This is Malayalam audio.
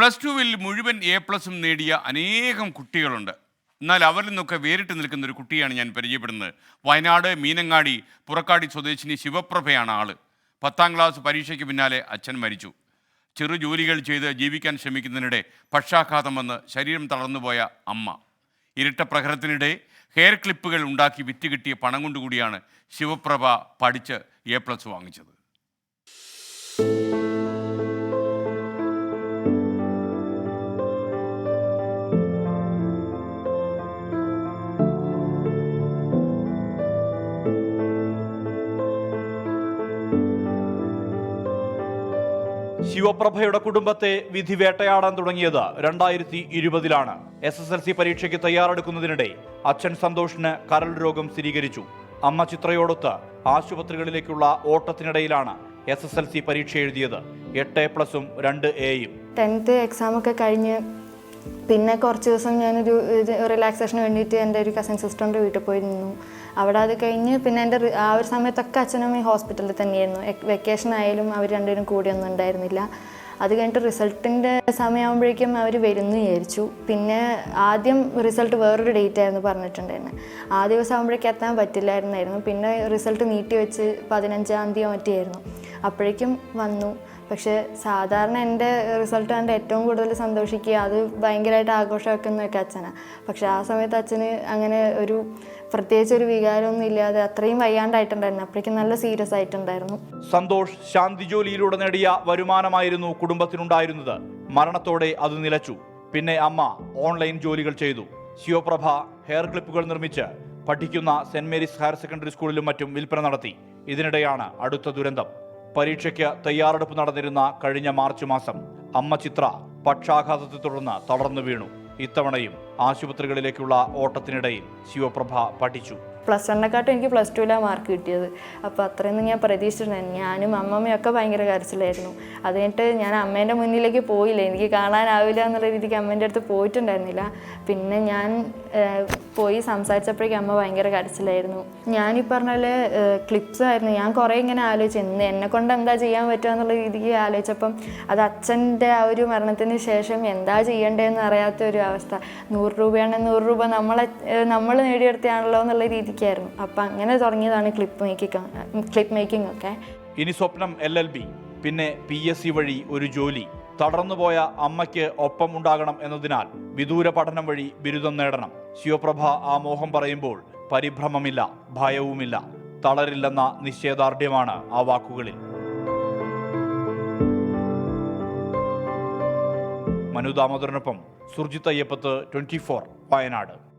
പ്ലസ് ടുവിൽ മുഴുവൻ എ പ്ലസും നേടിയ അനേകം കുട്ടികളുണ്ട്. എന്നാൽ അവരിൽ നിന്നൊക്കെ വേറിട്ട് നിൽക്കുന്ന ഒരു കുട്ടിയാണ് ഞാൻ പരിചയപ്പെടുന്നത്. വയനാട് മീനങ്ങാടി പുറക്കാടി സ്വദേശിനി ശിവപ്രഭയാണ് ആൾ. പത്താം ക്ലാസ് പരീക്ഷയ്ക്ക് പിന്നാലെ അച്ഛൻ മരിച്ചു. ചെറു ജോലികൾ ചെയ്ത് ജീവിക്കാൻ ശ്രമിക്കുന്നതിനിടെ പക്ഷാഘാതം വന്ന് ശരീരം തളർന്നുപോയ അമ്മ. ഇരട്ട പ്രഹരത്തിനിടെ ഹെയർ ക്ലിപ്പുകൾ ഉണ്ടാക്കി വിറ്റ് കിട്ടിയ പണം കൊണ്ടുകൂടിയാണ് ശിവപ്രഭ പഠിച്ച് എ പ്ലസ് വാങ്ങിച്ചത്. ശിവപ്രഭയുടെ കുടുംബത്തെ വിധി വേട്ടയാടാൻ തുടങ്ങിയത് രണ്ടായിരത്തി ഇരുപതിലാണ്. എസ് എസ് എൽ സി പരീക്ഷയ്ക്ക് തയ്യാറെടുക്കുന്നതിനിടെ അച്ഛൻ സന്തോഷിന് കരൾ രോഗം സ്ഥിരീകരിച്ചു. അമ്മ ചിത്രയോടൊത്ത് ആശുപത്രികളിലേക്കുള്ള ഓട്ടത്തിനിടയിലാണ് എസ് എസ് എൽ സി പരീക്ഷ എഴുതിയത്. എട്ട് എ പ്ലസും രണ്ട് എയും. ടെൻത്ത് എക്സാമൊക്കെ കഴിഞ്ഞ് പിന്നെ കുറച്ച് ദിവസം ഞാനൊരു റിലാക്സേഷന് വേണ്ടിയിട്ട് എന്റെ ഒരു കസിൻ സിസ്റ്ററിന്റെ വീട്ടിൽ പോയി നിന്നു അവിടെ അത് കഴിഞ്ഞ് പിന്നെ എന്റെ ആ ഒരു സമയത്തൊക്കെ അച്ഛനും ഈ ഹോസ്പിറ്റലിൽ തന്നെയായിരുന്നു. വെക്കേഷൻ ആയാലും അവർ രണ്ടുപേരും കൂടിയൊന്നും ഉണ്ടായിരുന്നില്ല. അത് കഴിഞ്ഞിട്ട് റിസൾട്ടിന്റെ സമയമാകുമ്പോഴേക്കും അവർ വരുന്നു വിചാരിച്ചു. പിന്നെ ആദ്യം റിസൾട്ട് വേറൊരു ഡേറ്റ് ആയിരുന്നു പറഞ്ഞിട്ടുണ്ടായിരുന്നത് ആ ദിവസം ആകുമ്പോഴേക്കും എത്താൻ പറ്റില്ലായിരുന്നായിരുന്നു. പിന്നെ റിസൾട്ട് നീട്ടി വെച്ച് പതിനഞ്ചാം തീയതി ആയിരുന്നു. അപ്പോഴേക്കും വന്നു. പക്ഷേ സാധാരണ എന്റെ റിസൾട്ട് കണ്ട് ഏറ്റവും കൂടുതൽ സന്തോഷിക്കുക അത് ഭയങ്കരമായിട്ട് ആഘോഷമാക്കുന്നൊക്കെ അച്ഛനാണ് പക്ഷെ ആ സമയത്ത് അച്ഛന് അങ്ങനെ ഒരു പ്രത്യേകിച്ച് ഒരു വികാരമൊന്നും ഇല്ലാതെ അത്രയും വയ്യാണ്ടായിട്ടുണ്ടായിരുന്നു. അപ്പോഴേക്കും നല്ല സീരിയസ് ആയിട്ടുണ്ടായിരുന്നു. സന്തോഷ് ശാന്തി ജോലിയിലൂടെ നേടിയ വരുമാനമായിരുന്നു കുടുംബത്തിനുണ്ടായിരുന്നത്. മരണത്തോടെ അത് നിലച്ചു. പിന്നെ അമ്മ ഓൺലൈൻ ജോലികൾ ചെയ്തു. ശിവപ്രഭ ഹെയർ ക്ലിപ്പുകൾ നിർമ്മിച്ച് പഠിക്കുന്ന സെന്റ് മേരീസ് ഹയർ സെക്കൻഡറി സ്കൂളിലും മറ്റും വിൽപ്പന നടത്തി. ഇതിനിടെയാണ് അടുത്ത ദുരന്തം. പരീക്ഷയ്ക്ക് തയ്യാറെടുപ്പ് നടന്നിരുന്ന കഴിഞ്ഞ മാർച്ച് മാസം അമ്മ ചിത്ര പക്ഷാഘാതത്തെ തുടർന്ന് തളർന്നു വീണു. ഇത്തവണയും ആശുപത്രികളിലേക്കുള്ള ഓട്ടത്തിനിടയിൽ ശിവപ്രഭ പഠിച്ചു. പ്ലസ് വണ്ണിനെക്കാട്ടും എനിക്ക് പ്ലസ് ടുവിലാണ് മാർക്ക് കിട്ടിയത്. അപ്പോൾ അത്രയൊന്നും ഞാൻ പ്രതീക്ഷിച്ചിട്ടുണ്ടായിരുന്നു ഞാനും അമ്മമ്മയും ഒക്കെ ഭയങ്കര കരച്ചിലായിരുന്നു. അത് കഴിഞ്ഞിട്ട് ഞാൻ അമ്മേന്റെ മുന്നിലേക്ക് പോയില്ല. എനിക്ക് കാണാനാവില്ല എന്നുള്ള രീതിക്ക് അമ്മേന്റെ അടുത്ത് പോയിട്ടുണ്ടായിരുന്നില്ല. പിന്നെ ഞാൻ പോയി സംസാരിച്ചപ്പോഴേക്കും അമ്മ ഭയങ്കര കരച്ചിലായിരുന്നു. ഞാൻ ഈ പറഞ്ഞ പോലെ ക്ലിപ്സ് ആയിരുന്നു. ഞാൻ കുറേ ഇങ്ങനെ ആലോചിച്ചു. എന്ത് എന്നെ കൊണ്ട് എന്താ ചെയ്യാൻ പറ്റുക എന്നുള്ള രീതിക്ക് ആലോചിച്ചപ്പം അത് അച്ഛന്റെ ആ ഒരു മരണത്തിന് ശേഷം എന്താ ചെയ്യേണ്ടതെന്ന് അറിയാത്ത ഒരു അവസ്ഥ. നൂറ് രൂപയാണ് നൂറ് രൂപ നമ്മളെ നമ്മൾ നേടിയെടുത്തയാണല്ലോ എന്നുള്ള രീതിക്കായിരുന്നു. അപ്പം അങ്ങനെ തുടങ്ങിയതാണ് ക്ലിപ്പ് മേക്കിംഗ് ക്ലിപ്പ് മേക്കിംഗ് ഒക്കെ. ഇനി സ്വപ്നം എൽ എൽ ബി പിന്നെ പി എസ് സി വഴി ഒരു ജോലി. തളർന്നുപോയ അമ്മയ്ക്ക് ഒപ്പം ഉണ്ടാകണം എന്നതിനാൽ വിദൂര പഠനം വഴി ബിരുദം നേടണം. ശിവപ്രഭ ആ മോഹം പറയുമ്പോൾ പരിഭ്രമമില്ല ഭയവുമില്ല. തളരില്ലെന്ന നിശ്ചയദാർഢ്യമാണ് ആ വാക്കുകളിൽ. മനു ദാമോദരനൊപ്പം സുർജിത് അയ്യപ്പത്ത് ട്വന്റി ഫോർ വയനാട്.